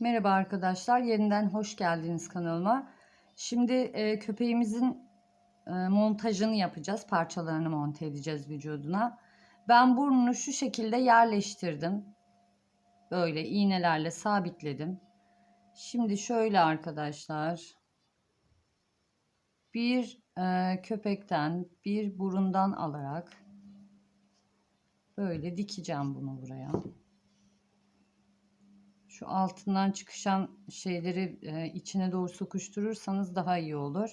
Merhaba arkadaşlar, yeniden hoş geldiniz kanalıma. Şimdi e, köpeğimizin e, montajını yapacağız, parçalarını monte edeceğiz vücuduna. Ben burnunu şu şekilde yerleştirdim. Böyle iğnelerle sabitledim. Şimdi şöyle arkadaşlar. Bir e, köpekten, bir burundan alarak böyle dikeceğim bunu buraya. Şu altından çıkışan şeyleri e, içine doğru sokuşturursanız daha iyi olur.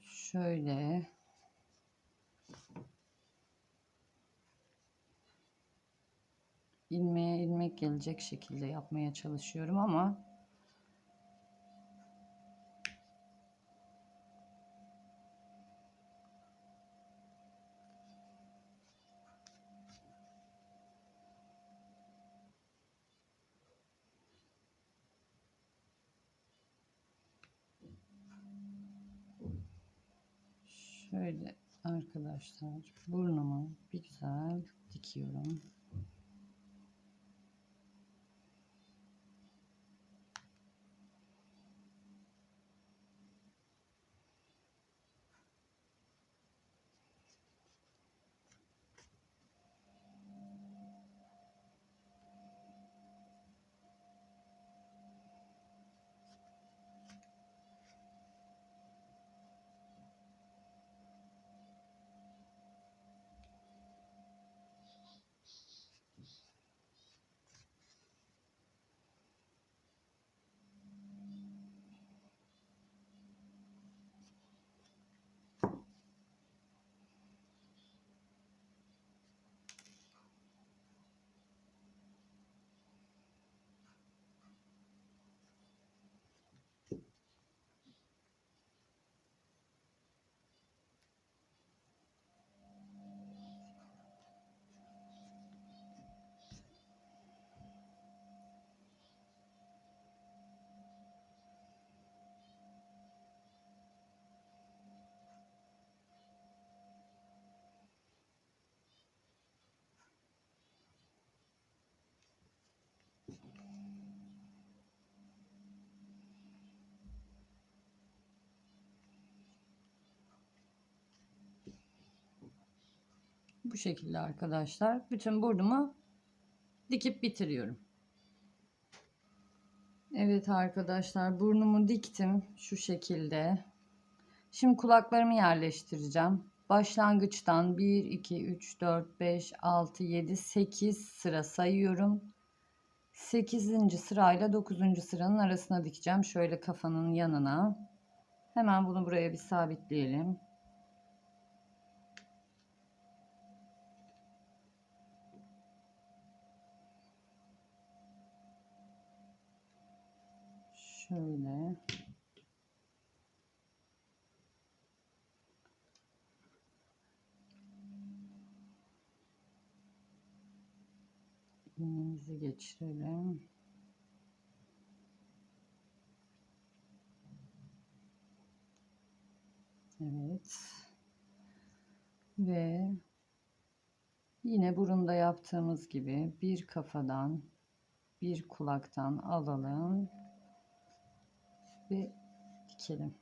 Şöyle. ilmeğe ilmek gelecek şekilde yapmaya çalışıyorum ama Şöyle arkadaşlar burnumu bir güzel dikiyorum. Bu şekilde arkadaşlar. Bütün burnumu dikip bitiriyorum. Evet arkadaşlar burnumu diktim şu şekilde. Şimdi kulaklarımı yerleştireceğim. Başlangıçtan 1, 2, 3, 4, 5, 6, 7, 8 sıra sayıyorum. 8. sırayla 9. sıranın arasına dikeceğim. Şöyle kafanın yanına. Hemen bunu buraya bir sabitleyelim. Şöyle. İğnemizi geçirelim. Evet. Ve yine burunda yaptığımız gibi bir kafadan bir kulaktan alalım ve dikelim.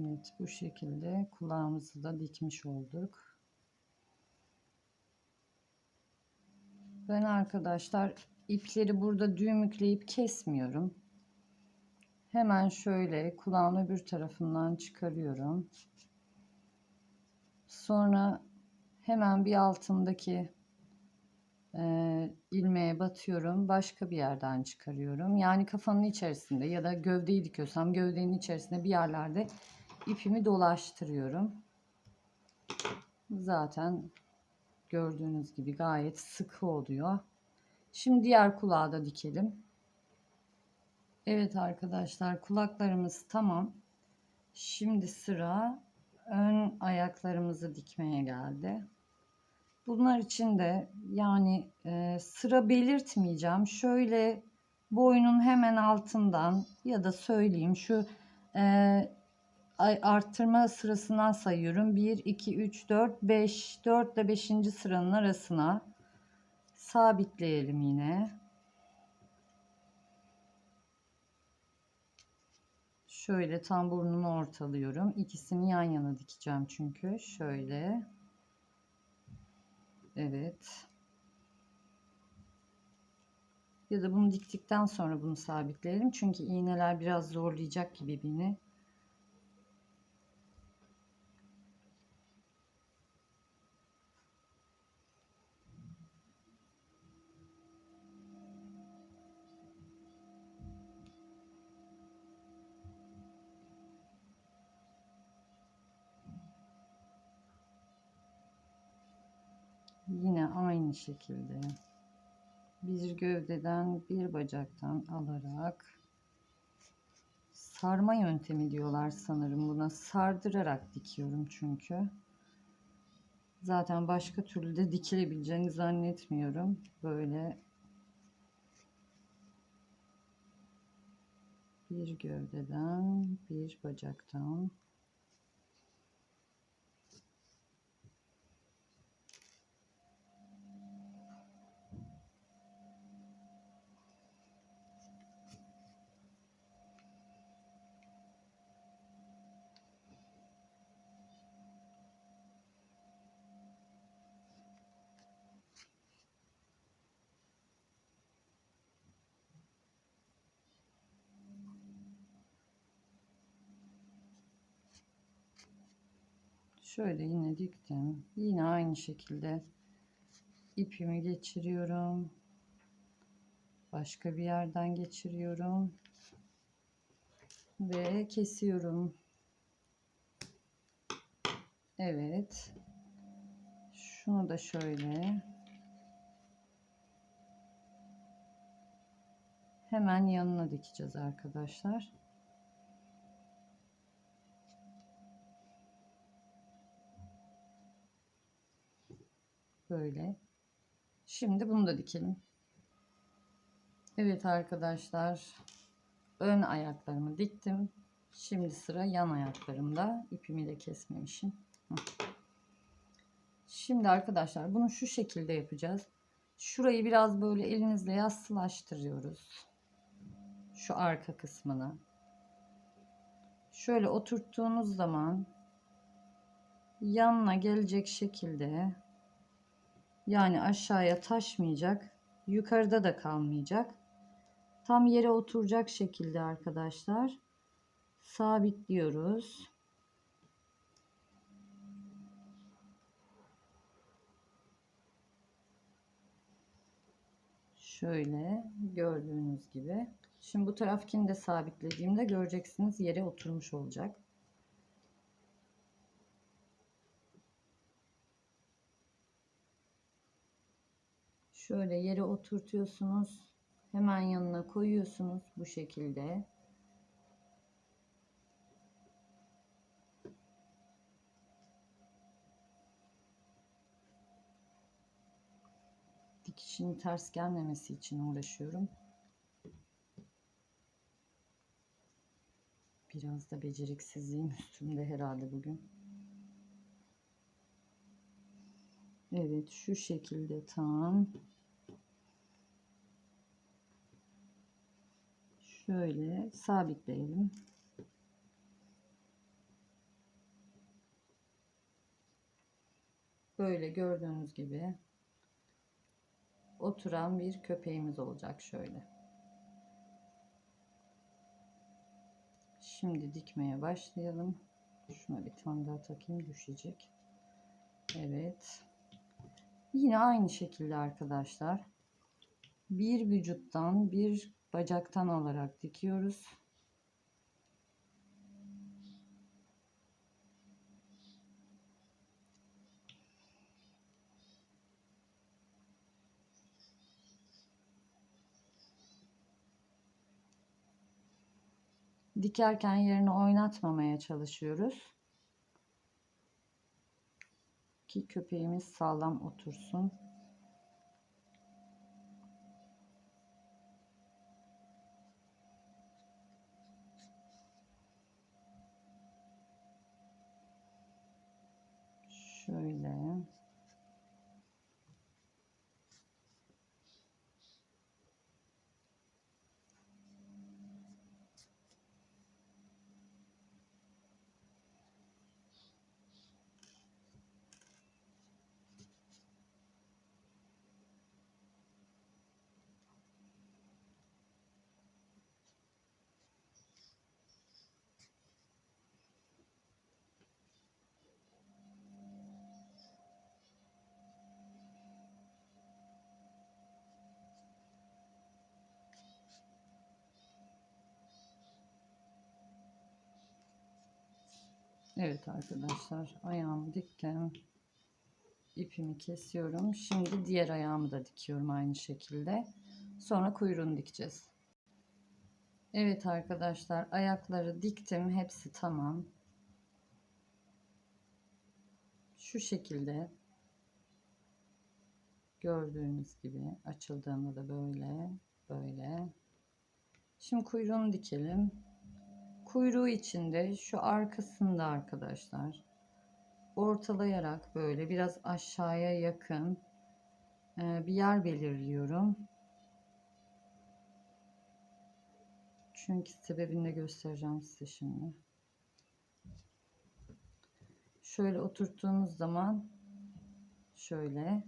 Evet bu şekilde kulağımızı da dikmiş olduk. Ben arkadaşlar ipleri burada düğümleyip kesmiyorum. Hemen şöyle kulağın öbür tarafından çıkarıyorum. Sonra hemen bir altındaki e, ilmeğe batıyorum. Başka bir yerden çıkarıyorum. Yani kafanın içerisinde ya da gövdeyi dikiyorsam gövdenin içerisinde bir yerlerde ipimi dolaştırıyorum. Zaten gördüğünüz gibi gayet sıkı oluyor. Şimdi diğer kulağı da dikelim. Evet arkadaşlar kulaklarımız tamam. Şimdi sıra ön ayaklarımızı dikmeye geldi. Bunlar için de yani e, sıra belirtmeyeceğim. Şöyle boynun hemen altından ya da söyleyeyim şu e, arttırma sırasından sayıyorum. 1, 2, 3, 4, 5, 4 ile 5. sıranın arasına sabitleyelim yine. Şöyle tam burnunu ortalıyorum. İkisini yan yana dikeceğim çünkü. Şöyle. Evet. Ya da bunu diktikten sonra bunu sabitleyelim. Çünkü iğneler biraz zorlayacak gibi beni. Yine aynı şekilde bir gövdeden bir bacaktan alarak sarma yöntemi diyorlar sanırım buna. Sardırarak dikiyorum çünkü. Zaten başka türlü de dikilebileceğini zannetmiyorum. Böyle bir gövdeden bir bacaktan Şöyle yine diktim. Yine aynı şekilde ipimi geçiriyorum. Başka bir yerden geçiriyorum. Ve kesiyorum. Evet. Şunu da şöyle. Hemen yanına dikeceğiz arkadaşlar. Böyle. Şimdi bunu da dikelim. Evet arkadaşlar. Ön ayaklarımı diktim. Şimdi sıra yan ayaklarımda. İpimi de kesmemişim. Şimdi arkadaşlar bunu şu şekilde yapacağız. Şurayı biraz böyle elinizle yassılaştırıyoruz. Şu arka kısmını. Şöyle oturttuğunuz zaman yanına gelecek şekilde yani aşağıya taşmayacak. Yukarıda da kalmayacak. Tam yere oturacak şekilde arkadaşlar sabitliyoruz. Şöyle gördüğünüz gibi. Şimdi bu tarafkini de sabitlediğimde göreceksiniz yere oturmuş olacak. Şöyle yere oturtuyorsunuz. Hemen yanına koyuyorsunuz bu şekilde. Dikişin ters gelmemesi için uğraşıyorum. Biraz da beceriksizliğim üstümde herhalde bugün. Evet şu şekilde tam. Şöyle sabitleyelim. Böyle gördüğünüz gibi oturan bir köpeğimiz olacak şöyle. Şimdi dikmeye başlayalım. Şuna bir tane daha takayım düşecek. Evet. Yine aynı şekilde arkadaşlar. Bir vücuttan bir bacaktan alarak dikiyoruz. Dikerken yerini oynatmamaya çalışıyoruz. Ki köpeğimiz sağlam otursun. Şöyle. Evet arkadaşlar ayağımı diktim. İpimi kesiyorum. Şimdi diğer ayağımı da dikiyorum aynı şekilde. Sonra kuyruğunu dikeceğiz. Evet arkadaşlar ayakları diktim. Hepsi tamam. Şu şekilde gördüğünüz gibi açıldığında da böyle böyle. Şimdi kuyruğunu dikelim. Kuyruğu içinde şu arkasında arkadaşlar ortalayarak böyle biraz aşağıya yakın e, bir yer belirliyorum. Çünkü sebebini de göstereceğim size şimdi. Şöyle oturttuğumuz zaman şöyle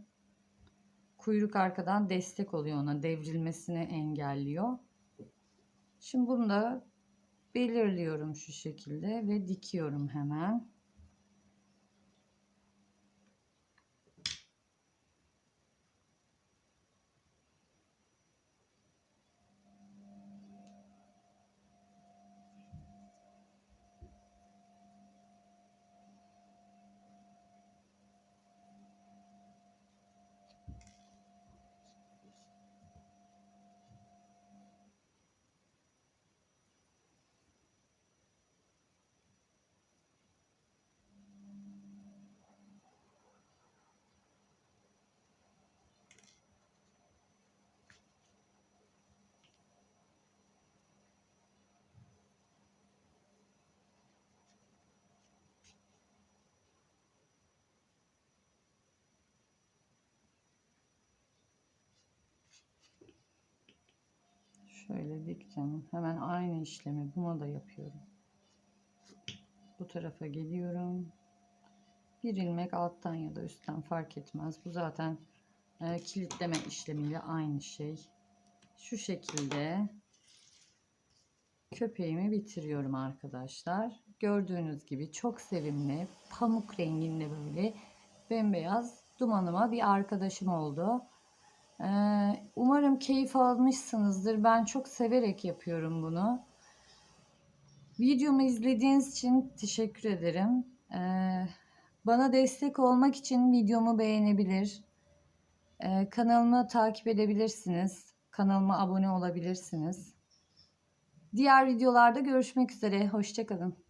kuyruk arkadan destek oluyor ona devrilmesini engelliyor. Şimdi bunu da belirliyorum şu şekilde ve dikiyorum hemen. Şöyle diktim. Hemen aynı işlemi buna da yapıyorum. Bu tarafa geliyorum. Bir ilmek alttan ya da üstten fark etmez. Bu zaten e, kilitleme işlemiyle aynı şey. Şu şekilde köpeğimi bitiriyorum arkadaşlar. Gördüğünüz gibi çok sevimli pamuk renginde böyle bembeyaz dumanıma bir arkadaşım oldu. Ee, umarım keyif almışsınızdır. Ben çok severek yapıyorum bunu. Videomu izlediğiniz için teşekkür ederim. Ee, bana destek olmak için videomu beğenebilir. Ee, kanalımı takip edebilirsiniz. Kanalıma abone olabilirsiniz. Diğer videolarda görüşmek üzere. Hoşçakalın.